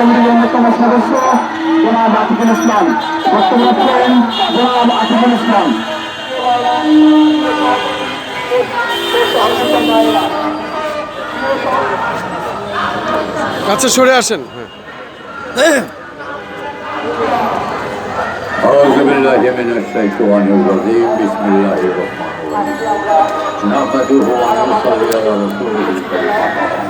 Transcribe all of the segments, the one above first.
কমিটির অন্যতম সদস্য জনাব আতিকুল ইসলাম বক্তব্য রাখছেন জনাব আতিকুল ইসলাম কাছে সরে আসেন হ্যাঁ أعوذ بالله من الشيطان الرجيم بسم الله الرحمن الرحيم نحمده ونصلي على رسوله الكريم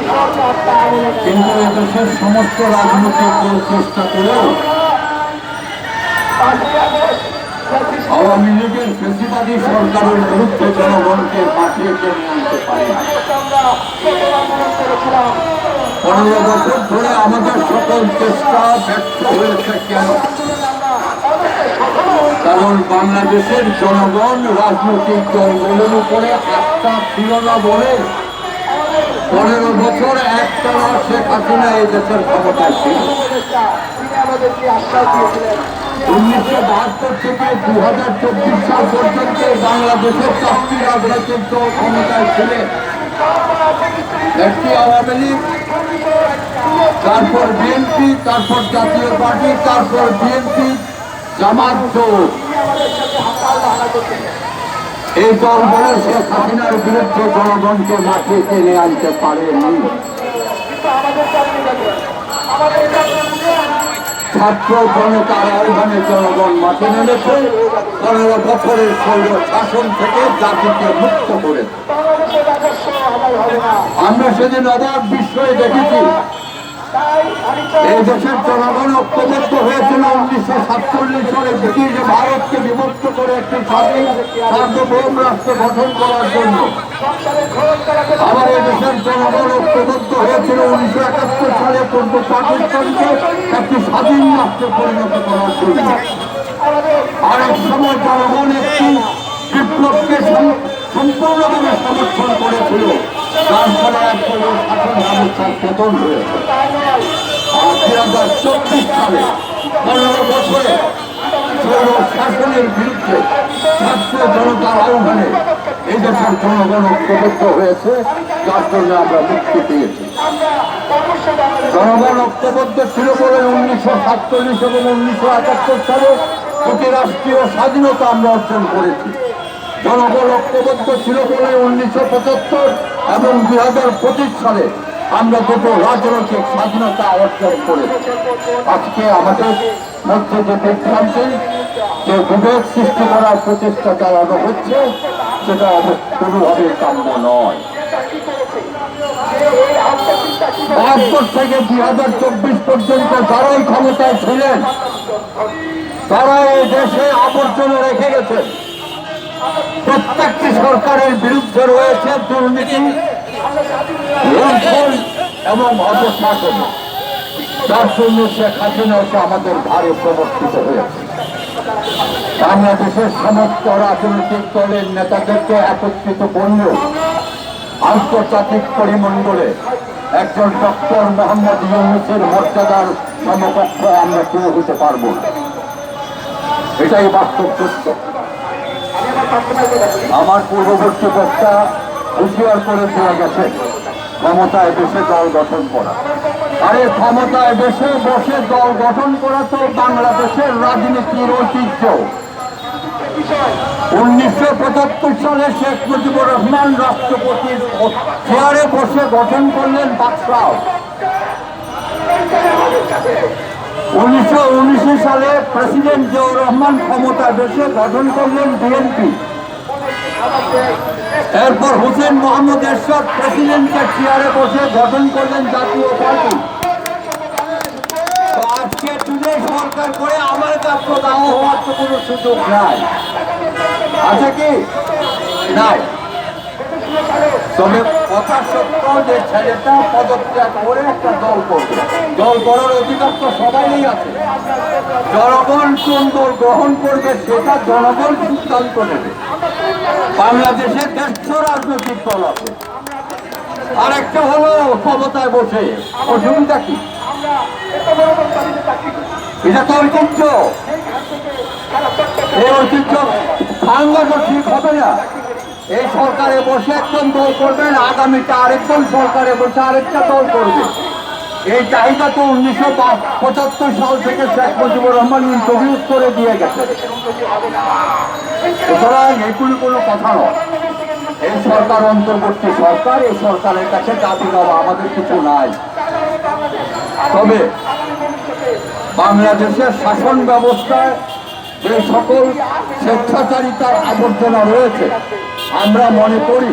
কিন্তু এদেশের সমস্ত রাজনৈতিক দল চেষ্টা করেও আওয়ামী লীগের ফেসিবাদী সরকারের বিরুদ্ধে জনগণকে মাটিয়ে টেনে আনতে পারে পনেরো বছর ধরে আমাদের সকল চেষ্টা ব্যর্থ হয়েছে কেন? কারণ বাংলাদেশের জনগণ রাজনৈতিক দলগুলোর উপরে আস্থা ছিল বলে পনেরো বছর একটানা শেখ হাসিনা এই দেশের ক্ষমতায় ছিল। উনিশশো বাহাত্তর থেকে দু হাজার চব্বিশ সাল পর্যন্ত বাংলাদেশের চারটি রাজনৈতিক দল ক্ষমতায় ছিলেন একটি আওয়ামী লীগ, তারপর বিএনপি, তারপর জাতীয় পার্টি, তারপর বিএনপি জামাত জোট এই দলগুলো শেখ হাসিনার বিরুদ্ধে জনগণকে মাঠে টেনে আনতে পারেনি। ছাত্র জনতার আহ্বানে জনগণ মাঠে নেমেছে। পনেরো বছরের শৈল শাসন থেকে জাতিকে মুক্ত করেছে। আমরা সেদিন অবাক বিস্ময়ে দেখেছি এই দেশের জনগণ ঐক্যবদ্ধ হয়েছিল উনিশশো সাতচল্লিশ সালে ব্রিটিশ ভারতকে বিভক্ত করে একটি স্বাধীন সার্বভৌম রাষ্ট্র গঠন করার জন্য। আবার এই দেশের জনগণ ঐক্যবদ্ধ হয়েছিল উনিশশো একাত্তর সালে পূর্ব পাকিস্তানকে একটি স্বাধীন রাষ্ট্রে পরিণত করার জন্য। আর এক সময় জনগণ একটি বিপ্লবকে সম- সম্পূর্ণভাবে সমর্থন করেছিল। জনগণ ঐক্যবদ্ধ ছিল সাতচল্লিশ এবং উনিশশো একাত্তর সালে প্রতি রাষ্ট্রীয় স্বাধীনতা আমরা অর্জন করেছি জনগণ ঐক্যবদ্ধ ছিল বলে উনিশশো পঁচাত্তর। এবং দুই হাজার পঁচিশ সালে আমরা দুটো রাজনৈতিক স্বাধীনতা অর্জন করেছি। আজকে আমাদের মধ্যে যে বিভ্রান্তি, যে বিভেদ সৃষ্টি করার প্রচেষ্টা চালানো হচ্ছে, সেটা কোনোভাবে কাম্য নয়। বাহাত্তর থেকে দুই হাজার চব্বিশ পর্যন্ত যারাই ক্ষমতায় ছিলেন তারা এই দেশে আবর্জনা রেখে গেছেন। প্রত্যেকটি সরকারের বিরুদ্ধে রয়েছে দুর্নীতি এবং অপশাসন যার জন্য শেখ হাসিনা আমাদের ভারে প্রবর্তিত হয়েছে। বাংলাদেশের সমস্ত রাজনৈতিক দলের নেতাদেরকে একত্রিত করলেও আন্তর্জাতিক পরিমণ্ডলে একজন ডক্টর মোহাম্মদ ইউনুসের মর্যাদার সমকক্ষ আমরা কেউ হতে পারব এটাই বাস্তব সত্য। আমার পূর্ববর্তী বক্তা হুঁশিয়ার করে দেওয়া গেছে, ক্ষমতায় বসে দল গঠন করা। আরে ক্ষমতায় বসে বসে দল গঠন করা তো বাংলাদেশের রাজনীতির ঐতিহ্য। উনিশশো পঁচাত্তর সালে শেখ মুজিবুর রহমান রাষ্ট্রপতির চেয়ারে বসে গঠন করলেন বাদশাহ। উনিশশো উনিশি সালে প্রেসিডেন্ট জিয়াউর রহমান ক্ষমতায় বসে গঠন করলেন বিএনপি। এরপর হোসেন মোহাম্মদ এরশাদ প্রেসিডেন্টের চেয়ারে বসে গঠন করলেন জাতীয় পার্টি। আজকে তুলে সরকার করে আমার কাছে দাও হওয়ার তো কোনো সুযোগ নাই। আছে কি? নাই। তবে কথা সত্য যে ছেলেটা পদত্যাগ করে একটা দল করবে। দল করার অধিকার তো সবাইই আছে। জনগণ কোন দল গ্রহণ করবে, সেটা জনগণ সিদ্ধান্ত নেবে। বাংলাদেশে দেড়শো রাজনৈতিক দল আছে। আরেকটা হলো ক্ষমতায় বসে। অসুবিধা কি এটা তো ঐতিহ্য। এই ঐতিহ্য ভাঙ্গানো ঠিক হবে না। এই সরকারে বসে একজন দল করবেন আগামীতে আরেকজন সরকারে বসে আরেকটা দল করবে। এই চাহিদা তো উনিশশো পঁচাত্তর সাল থেকে শেখ মুজিবুর রহমান ইন্ট্রোডিউস করে দিয়ে গেছে। সুতরাং এগুলি কোনো কথা নয়। এই সরকার অন্তর্বর্তী সরকার, এই সরকারের কাছে দাবি দেওয়া আমাদের কিছু নাই। তবে বাংলাদেশের শাসন ব্যবস্থায় যে সকল স্বেচ্ছাচারিতার আবর্জনা রয়েছে আমরা মনে করি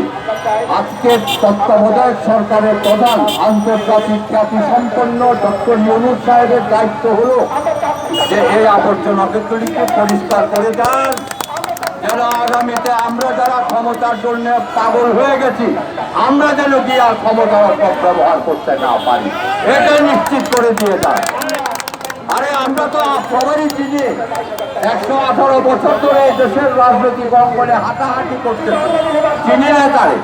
আজকে তত্ত্বাবধায়ক সরকারের প্রধান আন্তর্জাতিক খ্যাতি সম্পন্ন ডক্টর ইউনুস সাহেবের দায়িত্ব হলো যে এই আবর্জনাগুলিকে পরিষ্কার করে দেন। যেন আগামীতে আমরা যারা ক্ষমতার জন্য পাগল হয়ে গেছি, আমরা যেন গিয়ে আর ক্ষমতার অপব্যবহার করতে না পারি। এটা নিশ্চিত করে দিয়ে যায় আরে আমরা তো সবারই চিনি একশো আঠারো বছর ধরে দেশের রাজনৈতিক অঙ্গনে হাঁটাহাঁটি করতেছে চিনি না তারে।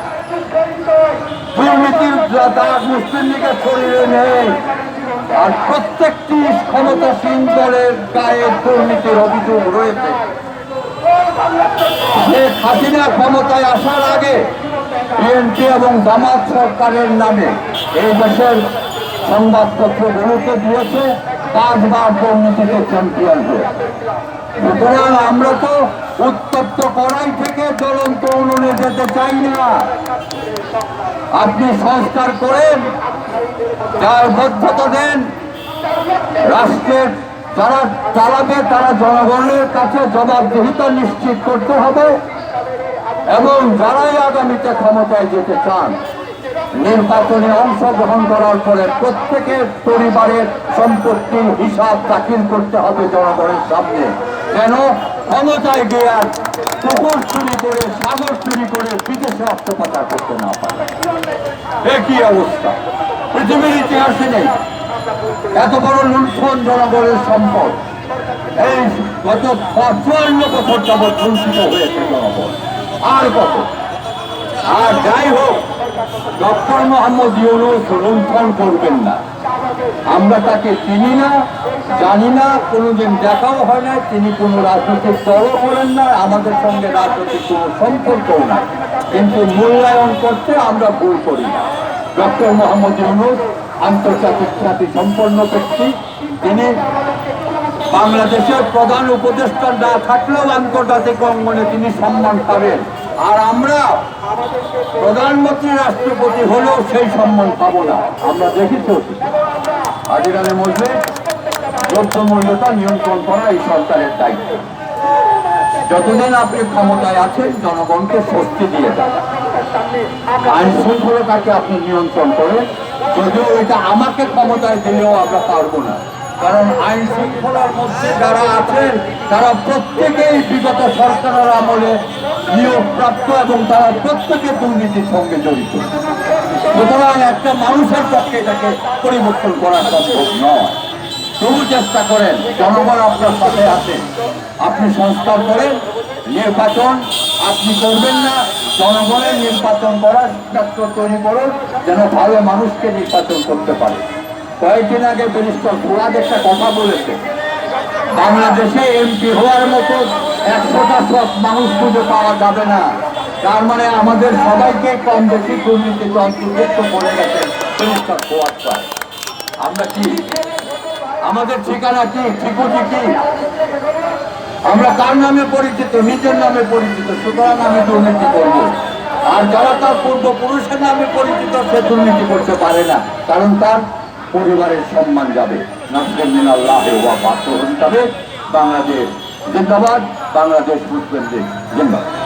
দুর্নীতির দাগ মুসলিম লীগের শরীরে নেই। আর প্রত্যেকটি ক্ষমতাসীন দলের গায়ে দুর্নীতির অভিযোগ রয়েছে। শেখ হাসিনা ক্ষমতায় আসার আগে বিএনপি এবং জামাত সরকারের নামে এই দেশের সংবাদপত্র সংবাদপত্রগুলোকে দিয়েছে। পাঁচবার দুর্নীতিতে চ্যাম্পিয়ন হয়ে। সুতরাং আমরা তো উত্তপ্ত কড়াই থেকে জ্বলন্ত উনুনে যেতে চাই না। আপনি সংস্কার করেন, যার বদ্ধতা দেন, রাষ্ট্রের যারা চালাবে তারা জনগণের কাছে জবাবদিহিতা নিশ্চিত করতে হবে এবং যারাই আগামীতে ক্ষমতায় যেতে চান নির্বাচনে অংশগ্রহণ করার পরে প্রত্যেকের পরিবারের সম্পত্তির হিসাব, দাখিল করতে হবে জনগণের সামনে। যেন ক্ষমতায় গিয়ে পুকুর চুরি করে, সাগর চুরি করে বিদেশে অর্থ পাচার করতে না পারে। একই অবস্থা? পৃথিবীর ইতিহাসে নেই। এত বড় লুণ্ঠন জনগণের সম্পদ। এই গত চুয়ান্ন বছর যাবৎ লুণ্ঠিত হয়েছে জনগণ। আর কত? আর যাই হোক ডক্টর মোহাম্মদ ইউনুস লুণ্ঠন করবেন না। আমরা তাকে চিনি না, জানি না, কোনোদিন দেখাও হয় না তিনি কোনো রাজনৈতিক দলও করেন না, আমাদের সঙ্গে রাজনৈতিক কোনো সম্পর্কও না কিন্তু মূল্যায়ন করতে আমরা ভুল করি না। ডক্টর মোহাম্মদ ইউনুস আন্তর্জাতিক খ্যাতি সম্পন্ন ব্যক্তি। তিনি বাংলাদেশের প্রধান উপদেষ্টা না থাকলেও আন্তর্জাতিক অঙ্গনে তিনি সম্মান পাবেন। আর আমরা প্রধানমন্ত্রী রাষ্ট্রপতি হলেও সেই সম্মান পাবো না। আমরা দেখেছি। আজিরানের মধ্যে দ্রব্য মূল্যতা নিয়ন্ত্রণ করা এই সরকারের দায়িত্ব। যতদিন আপনি ক্ষমতায় আছেন, জনগণকে স্বস্তি দিয়ে দেন। আইন শৃঙ্খলতাকে আপনি নিয়ন্ত্রণ করে যদিও এটা আমাকে ক্ষমতায় দিলেও আমরা পারব না। কারণ আইন শৃঙ্খলার মধ্যে যারা আছেন, তারা প্রত্যেকেই বিগত সরকারের আমলে নিয়োগপ্রাপ্ত এবং তারা প্রত্যেকে দুর্নীতির সঙ্গে জড়িত। সুতরাং একটা মানুষের পক্ষে এটাকে পরিবর্তন করা সম্ভব নয়। তবু চেষ্টা করেন, জনগণ আপনার সাথে আছে। আপনি সংস্কার করেন, নির্বাচন আপনি করবেন না, জনগণের নির্বাচন করার তৈরি করুন, যেন ভালো মানুষকে নির্বাচন করতে পারে। কয়েকদিন আগে ব্যারিস্টার ফুরাদ একটা কথা বলেছে। বাংলাদেশে এমপি হওয়ার মতো একশোটা সব মানুষ খুঁজে পাওয়া যাবে না। তার মানে আমাদের সবাইকে কম বেশি দুর্নীতিতে অন্তর্ভুক্ত করে গেছে ফুরাদ সাহেব। আমরা কি? আমাদের ঠিকানা কি? ঠিকুটি কি? আমরা কার নামে পরিচিত? নিজের নামে পরিচিত। সুতরাং আমি দুর্নীতি করব। আর যারা তার পূর্বপুরুষের নামে পরিচিত, সে দুর্নীতি করতে পারে না। কারণ তার পরিবারের সম্মান যাবে। বাস্তব বাংলাদেশ জিন্দাবাদ বাংলাদেশ মুসলিম লীগ জিন্দাবাদ।